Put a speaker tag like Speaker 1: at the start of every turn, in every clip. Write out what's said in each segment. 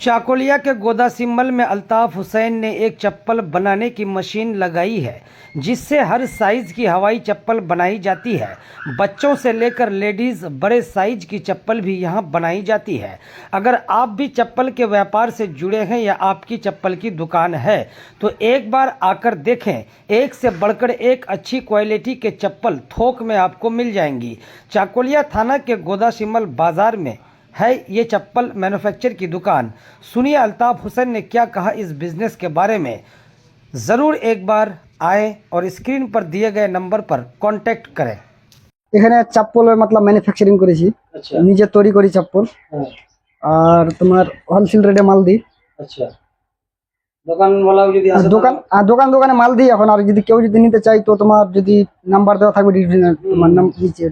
Speaker 1: चाकोलिया के गोदा सिम्बल में अल्ताफ हुसैन ने एक चप्पल बनाने की मशीन लगाई है, जिससे हर साइज़ की हवाई चप्पल बनाई जाती है। बच्चों से लेकर लेडीज़, बड़े साइज़ की चप्पल भी यहाँ बनाई जाती है। अगर आप भी चप्पल के व्यापार से जुड़े हैं या आपकी चप्पल की दुकान है तो एक बार आकर देखें, एक से बढ़कर एक अच्छी क्वालिटी के चप्पल थोक में आपको मिल जाएँगी। चाकोलिया थाना के गोदा सिम्बल बाज़ार में है ये चप्पल मैन्युफैक्चर की दुकान सुनिए अल्ताफ हुसैन ने क्या कहा इस बिजनेस के बारे में ज़रूर एक बार आए और स्क्रीन पर दिए गए नंबर पर कांटेक्ट करें
Speaker 2: এখানে চাপ্পলের মতলব ম্যানুফ্যাকচারিং করেছি
Speaker 1: अच्छा
Speaker 2: নিজে তৈরি করি চাপ্পল
Speaker 1: हाँ,
Speaker 2: আর তোমার হোলসেল রেটে মাল দিই
Speaker 1: अच्छा দোকান वाला যদি
Speaker 2: আর দোকান আর দোকান দোকানে মাল দিই এখন আর যদি কেউ যদি নিতে চাই তো তোমার যদি নাম্বার দেওয়া থাকবে description-এ, তোমার নাম নিচে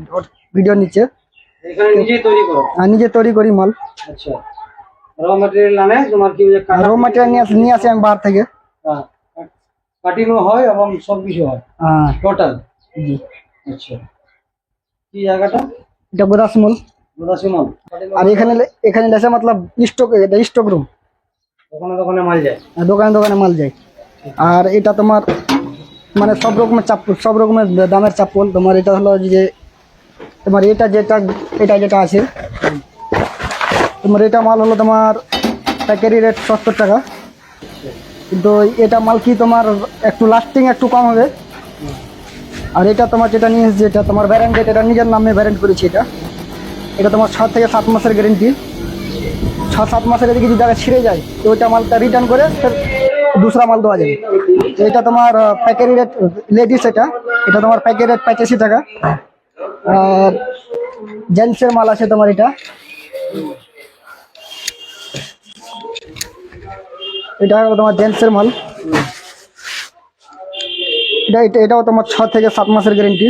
Speaker 2: ভিডিও নিচে
Speaker 1: এখানে নিজেই তৈরি করো?
Speaker 2: আর নিজে তৈরি করি মাল।
Speaker 1: আচ্ছা। র ম্যাটেরিয়াল আনে তোমার কি ওই যে
Speaker 2: ম্যাটেরিয়াল নিয়ে আসি নিয়ে আসি আমি থেকে।
Speaker 1: কাটিংও হয় এবং সব কিছু হয়?
Speaker 2: হ্যাঁ।
Speaker 1: টোটাল
Speaker 2: জি।
Speaker 1: আচ্ছা। কি জায়গাটা?
Speaker 2: এটা গোদাসমল
Speaker 1: গোদাসিমল
Speaker 2: আর এখানে এখানে লেসে মতলব স্টক এটা স্টক রুম
Speaker 1: দোকানে দোকানে মাল যায়?
Speaker 2: দোকানে দোকানে মাল যায়। আর এটা তোমার মানে সব রকমের চাপ সব রকমের দামের চাপ্পল তোমার এটা হলো যে তোমার এটা যেটা এটা যেটা আছে। তোমার এটা মাল হলো তোমার প্যাকেরি রেট সত্তর টাকা। কিন্তু এটা মাল কি তোমার একটু লাস্টিং একটু কম হবে। আর এটা তোমার যেটা নিয়ে এসেছে, এটা তোমার ব্যারেন্ট এটা নিজের নামে ব্যারেন্ট করেছি এটা। এটা তোমার ছ থেকে সাত মাসের গ্যারেন্টি ছ সাত মাসের এদিকে যদি জায়গা ছিঁড়ে যায়, তো ওইটা মালটা রিটার্ন করে দুসরা মাল দেওয়া যাবে। এটা তোমার প্যাকেরি রেট লেডিস এটা। এটা তোমার প্যাকেরি রেট পঁচাশি টাকা। জেন্টসের মাল আছে তোমার এটা। এটা হলো তোমার জেন্টসের মাল। এটা এটা এটাও তোমার ছ থেকে সাত মাসের গ্যারেন্টি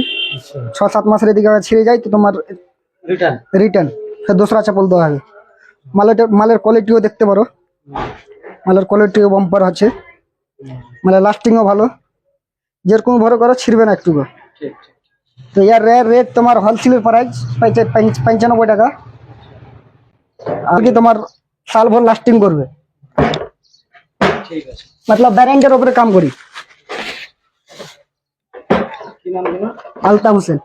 Speaker 2: ছ সাত মাসের এদিকে আবার ছিঁড়ে যায় তো তোমার
Speaker 1: রিটার্ন
Speaker 2: রিটার্ন দোসরা চাপল দেওয়া হবে। মালের মালের কোয়ালিটিও দেখতে পারো। মালের কোয়ালিটিও বাম্পার আছে। মালের লাস্টিংও ভালো। যেরকম ভরে করো ছিঁড়বে না একটু
Speaker 1: ঠিক ঠিক।
Speaker 2: তো ইয়ার রেট তোমার হোলসেলের প্রাইস পঞ্চানব্বই টাকা। আর কি তোমার সাল ভর লাস্টিং করবে। মতলব ব্যারেন্টের উপরে কাম করি।
Speaker 1: কি নাম
Speaker 2: আলতা হোসেন।